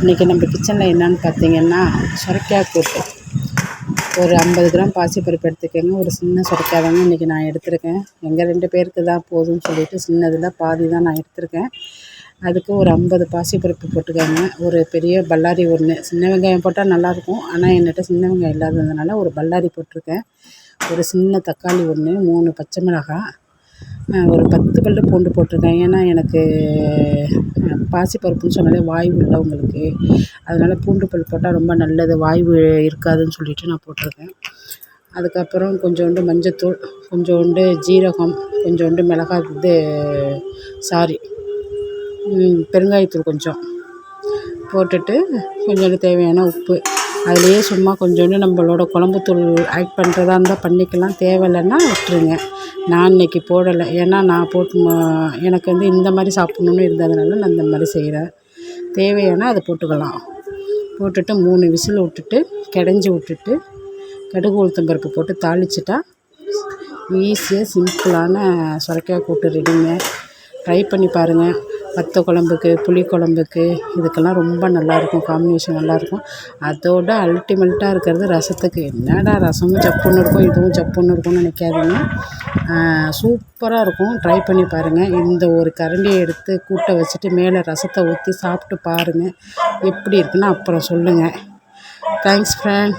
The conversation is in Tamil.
இன்றைக்கி நம்ம கிச்சனில் என்னென்னு பார்த்தீங்கன்னா சுரைக்காய் கூட்டு. ஒரு ஐம்பது கிராம் பாசிப்பருப்பு எடுத்துக்கோங்க. ஒரு சின்ன சுரைக்காய் தாங்க இன்றைக்கி நான் எடுத்திருக்கேன். எங்கள் ரெண்டு பேருக்கு தான் போதும்னு சொல்லிட்டு சின்னதில் பாதி தான் நான் எடுத்திருக்கேன். அதுக்கு ஒரு ஐம்பது பாசிப்பருப்பு போட்டுக்கோங்க. ஒரு பெரிய பல்லாரி ஒன்று சின்ன வெங்காயம் போட்டால் நல்லாயிருக்கும் ஆனால் என்கிட்ட சின்ன வெங்காயம் இல்லாததுனால ஒரு பல்லாரி போட்டிருக்கேன். ஒரு சின்ன தக்காளி ஒன்று மூணு பச்சை மிளகாய் ஒரு பத்து பல்லு பூண்டு போட்டிருக்கேன். ஏன்னா எனக்கு பாசிப்பருப்புன்னு சொன்னாலே வாய்வு உள்ளவங்களுக்கு அதனால் பூண்டு பல் போட்டால் ரொம்ப நல்லது. வாய்வு இருக்காதுன்னு சொல்லிட்டு நான் போட்டிருக்கேன். அதுக்கப்புறம் கொஞ்சோண்டு மஞ்சத்தூள் கொஞ்சோண்டு ஜீரகம் கொஞ்சோண்டு மிளகாய் இது சாரி பெருங்காயத்தூள் கொஞ்சம் போட்டுட்டு கொஞ்சோண்டு தேவையான உப்பு. அதுலேயே சும்மா கொஞ்சோண்டு நம்மளோட குழம்புத்தூள் ஆட் பண்ணுறதா இருந்தால் பண்ணிக்கலாம். தேவையில்லைன்னா விட்டுருங்க. நான் இன்றைக்கி போடலை. ஏன்னா நான் போட்டு எனக்கு வந்து இந்த மாதிரி சாப்பிட்ணுன்னு இருந்ததுனால நான் இந்த மாதிரி செய்கிறேன். தேவையானால் அதை போட்டுக்கலாம். போட்டுட்டு மூணு விசில் விட்டுட்டு கடைஞ்சி விட்டுட்டு கடுகு உளுத்தம் பருப்பு போட்டு தாளிச்சிட்டா ஈஸியாக சிம்பிளான சுரைக்காய் கூட்டு ரெடிங்க. ட்ரை பண்ணி பாருங்கள் வத்த குழம்புக்கு புளி குழம்புக்கு இதுக்கெல்லாம் ரொம்ப நல்லாயிருக்கும் காம்பினேஷன் நல்லாயிருக்கும். அதோட அல்டிமேட்டாக இருக்கிறது ரசத்துக்கு. என்னடா ரசமும் சப்புன்னு இருக்கும் இதுவும் சப்புன்னு இருக்கும்னு நினைக்காதீங்க. சூப்பராக இருக்கும். ட்ரை பண்ணி பாருங்கள் இந்த ஒரு கரண்டியை எடுத்து கூட்டை வச்சுட்டு மேலே ரசத்தை ஊற்றி சாப்பிட்டு பாருங்கள் எப்படி இருக்குன்னு அப்புறம் சொல்லுங்கள் தேங்க்ஸ் ஃப்ரெண்ட்